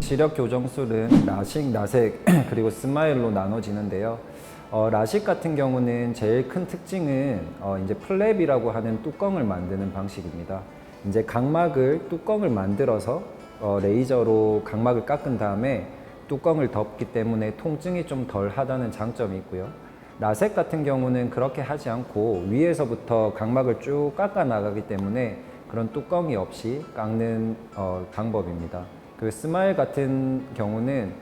시력 교정술은 라식, 라섹 그리고 스마일로 나눠지는데요. 어, 라식 같은 경우는 제일 큰 특징은 어, 이제 플랩이라고 하는 뚜껑을 만드는 방식입니다. 이제 각막을 뚜껑을 만들어서 어, 레이저로 각막을 깎은 다음에 뚜껑을 덮기 때문에 통증이 좀 덜 하다는 장점이 있고요. 라섹 같은 경우는 그렇게 하지 않고 위에서부터 각막을 쭉 깎아 나가기 때문에 그런 뚜껑이 없이 깎는 어, 방법입니다. 그 스마일 같은 경우는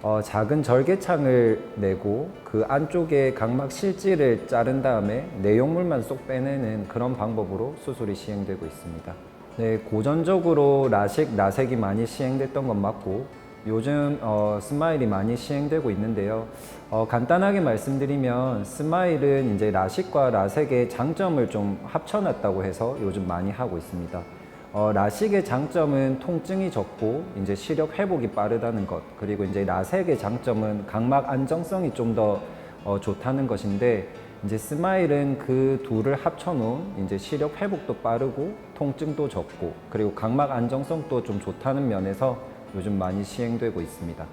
어, 작은 절개창을 내고 그 안쪽에 각막 실지를 자른 다음에 내용물만 쏙 빼내는 그런 방법으로 수술이 시행되고 있습니다. 네, 고전적으로 라식, 라섹이 많이 시행됐던 건 맞고 요즘 어, 스마일이 많이 시행되고 있는데요. 어, 간단하게 말씀드리면 스마일은 이제 라식과 라섹의 장점을 좀 합쳐놨다고 해서 요즘 많이 하고 있습니다. 어, 라식의 장점은 통증이 적고 이제 시력 회복이 빠르다는 것 그리고 이제 라섹의 장점은 각막 안정성이 좀더 어, 좋다는 것인데 이제 스마일은 그 둘을 합쳐놓은 이제 시력 회복도 빠르고 통증도 적고 그리고 각막 안정성도 좀 좋다는 면에서 요즘 많이 시행되고 있습니다.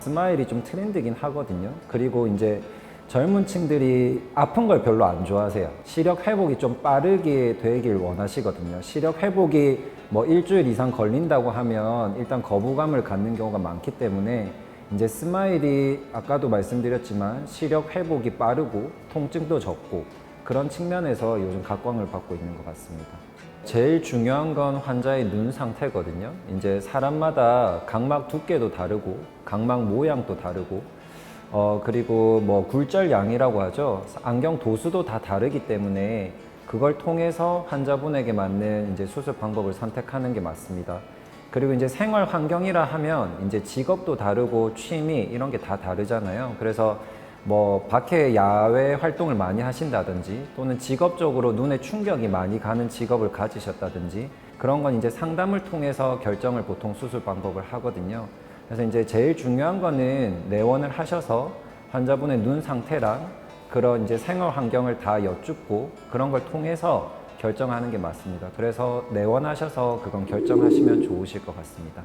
스마일이 좀 트렌드긴 하거든요. 그리고 이제 젊은 층들이 아픈 걸 별로 안 좋아하세요. 시력 회복이 좀 빠르게 되길 원하시거든요. 시력 회복이 뭐 일주일 이상 걸린다고 하면 일단 거부감을 갖는 경우가 많기 때문에 이제 스마일이 아까도 말씀드렸지만 시력 회복이 빠르고 통증도 적고 그런 측면에서 요즘 각광을 받고 있는 것 같습니다. 제일 중요한 건 환자의 눈 상태거든요. 이제 사람마다 각막 두께도 다르고 각막 모양도 다르고 어 그리고 뭐 굴절량이라고 하죠. 안경 도수도 다 다르기 때문에 그걸 통해서 환자분에게 맞는 이제 수술 방법을 선택하는 게 맞습니다. 그리고 이제 생활 환경이라 하면 이제 직업도 다르고 취미 이런 게 다 다르잖아요. 그래서 뭐 밖에 야외 활동을 많이 하신다든지 또는 직업적으로 눈에 충격이 많이 가는 직업을 가지셨다든지 그런 건 이제 상담을 통해서 결정을 보통 수술 방법을 하거든요. 그래서 이제 제일 중요한 거는 내원을 하셔서 환자분의 눈 상태랑 그런 이제 생활 환경을 다 여쭙고 그런 걸 통해서 결정하는 게 맞습니다. 그래서 내원하셔서 그건 결정하시면 좋으실 것 같습니다.